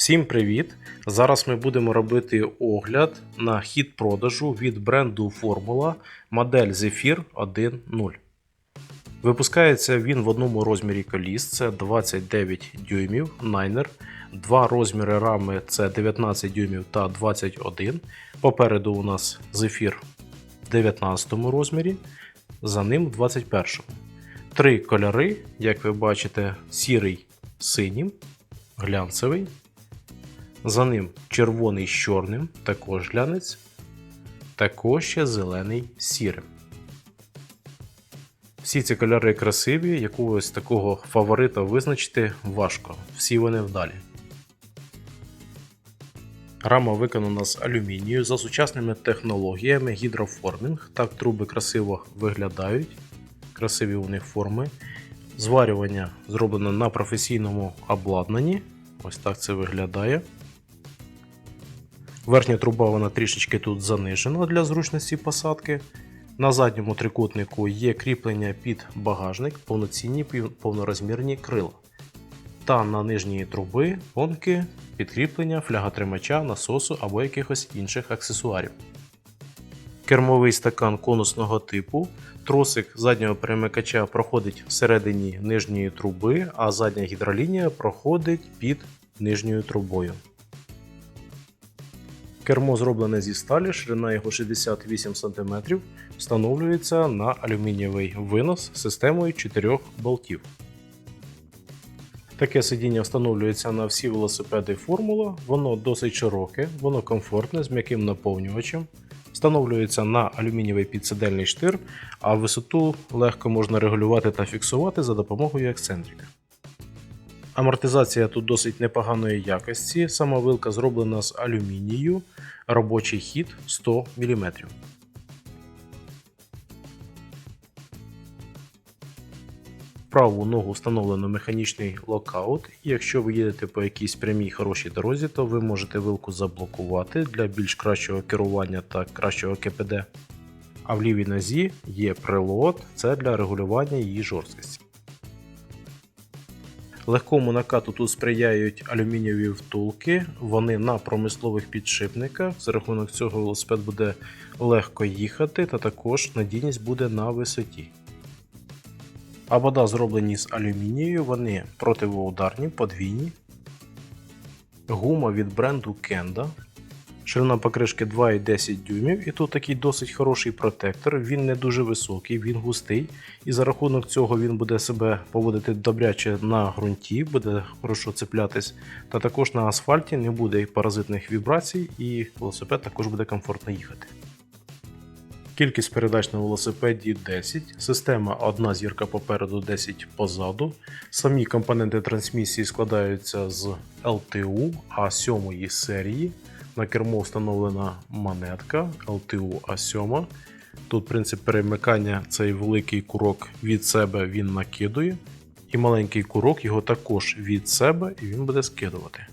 Всім привіт! Зараз ми будемо робити огляд на хід продажу від бренду Formula модель Zephyr 1.0. Випускається він в одному розмірі коліс, це 29 дюймів Niner, два розміри рами це 19 дюймів та 21. Попереду у нас Zephyr в 19 розмірі, за ним в 21. Три кольори, як ви бачите, сірий синім, глянцевий. За ним червоний з чорним, також глянець, також ще зелений з сірим. Всі ці кольори красиві, якогось такого фаворита визначити важко, всі вони вдалі. Рама виконана з алюмінію за сучасними технологіями гідроформінг. Так труби красиво виглядають, красиві у них форми. Зварювання зроблено на професійному обладнанні. Ось так це виглядає. Верхня труба вона трішечки тут занижена для зручності посадки. На задньому трикутнику є кріплення під багажник, повноцінні повнорозмірні крила. Та на нижній труби гонки підкріплення фляготримача, насосу або якихось інших аксесуарів. Кермовий стакан конусного типу. Тросик заднього перемикача проходить всередині нижньої труби, а задня гідролінія проходить під нижньою трубою. Кермо зроблене зі сталі, ширина його 68 см, встановлюється на алюмінієвий винос з системою 4 болтів. Таке сидіння встановлюється на всі велосипеди Формула, воно досить широке, воно комфортне з м'яким наповнювачем. Встановлюється на алюмінієвий підсидельний штир, а висоту легко можна регулювати та фіксувати за допомогою ексцентрика. Амортизація тут досить непоганої якості. Сама вилка зроблена з алюмінію, робочий хід 100 мм. Праву ногу встановлено механічний локаут, і якщо ви їдете по якійсь прямій хорошій дорозі, то ви можете вилку заблокувати для більш кращого керування та кращого КПД. А в лівій нозі є прилот, це для регулювання її жорсткості. Легкому накату тут сприяють алюмінієві втулки, вони на промислових підшипниках. За рахунок цього велосипед буде легко їхати, та також надійність буде на висоті. Абада зроблені з алюмінією, вони противоударні, подвійні. Гума від бренду Kenda. Ширина покришки 2,10 дюймів, і тут такий досить хороший протектор. Він не дуже високий, він густий, і за рахунок цього він буде себе поводити добряче на ґрунті, буде хорошо цеплятись. Та також на асфальті не буде паразитних вібрацій, і велосипед також буде комфортно їхати. Кількість передач на велосипеді 10, система одна зірка попереду, 10 позаду. Самі компоненти трансмісії складаються з LTU А7 серії. На кермо встановлена монетка LTU A7. Тут принцип перемикання цей великий курок від себе він накидує. І маленький курок його також від себе і він буде скидувати.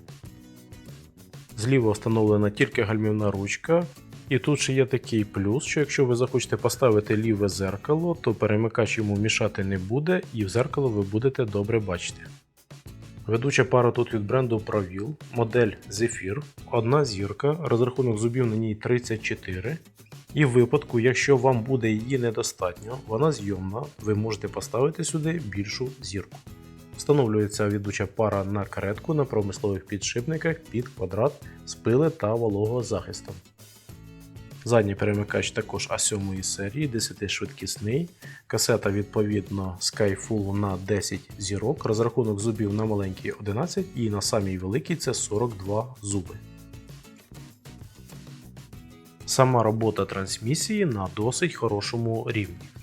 Зліва встановлена тільки гальмівна ручка. І тут ще є такий плюс, що якщо ви захочете поставити ліве зеркало, то перемикач йому мішати не буде, і в зеркало ви будете добре бачити. Ведуча пара тут від бренду Provil, модель Zephyr, одна зірка, розрахунок зубів на ній 34. І в випадку, якщо вам буде її недостатньо, вона зйомна, ви можете поставити сюди більшу зірку. Встановлюється ведуча пара на каретку на промислових підшипниках під квадрат з пили та вологозахистом. Задній перемикач також А7 серії, 10-швидкісний. Касета відповідно Skyfull на 10 зірок, розрахунок зубів на маленький 11 і на самій великій це 42 зуби. Сама робота трансмісії на досить хорошому рівні.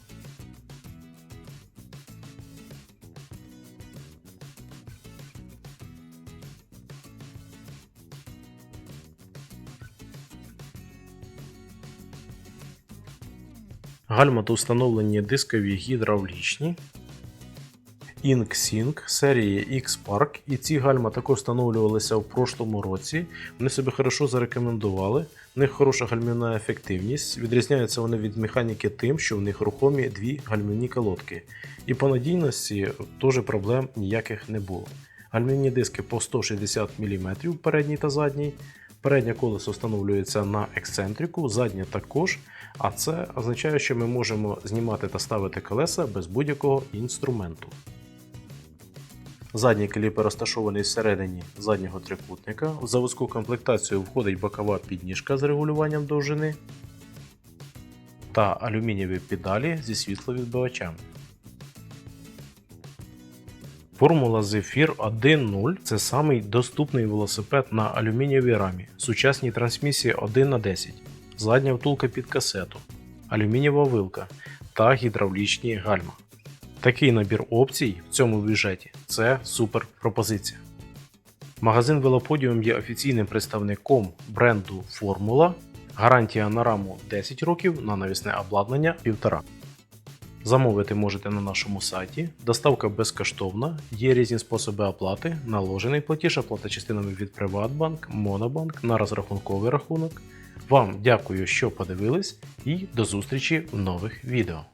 Гальма тут встановлені дискові гідравлічні. InkSync серії X-Park, і ці гальма також встановлювалися в прошлому році. Вони себе хорошо зарекомендували. В них хороша гальмівна ефективність. Відрізняються вони від механіки тим, що в них рухомі дві гальмівні колодки. І по надійності теж проблем ніяких не було. Алюмінійні диски по 160 мм передній та задній. Переднє колесо встановлюється на ексцентрику, заднє також. А це означає, що ми можемо знімати та ставити колеса без будь-якого інструменту. Задній кліпер розташований всередині заднього трикутника. В заводську комплектацію входить бокова підніжка з регулюванням довжини та алюмінієві педалі зі світловідбивачами. Формула Zephyr 1.0 це самий доступний велосипед на алюмінієвій рамі, сучасній трансмісії 1 на 10 задня втулка під касету, алюмінієва вилка та гідравлічні гальма. Такий набір опцій в цьому бюджеті це супер пропозиція. Магазин Велоподіум є офіційним представником бренду Формула. Гарантія на раму 10 років, на навісне обладнання 1,5. Замовити можете на нашому сайті. Доставка безкоштовна, є різні способи оплати, наложений платіж, оплата частинами від Приватбанк, Монобанк на розрахунковий рахунок. Вам дякую, що подивились, і до зустрічі в нових відео.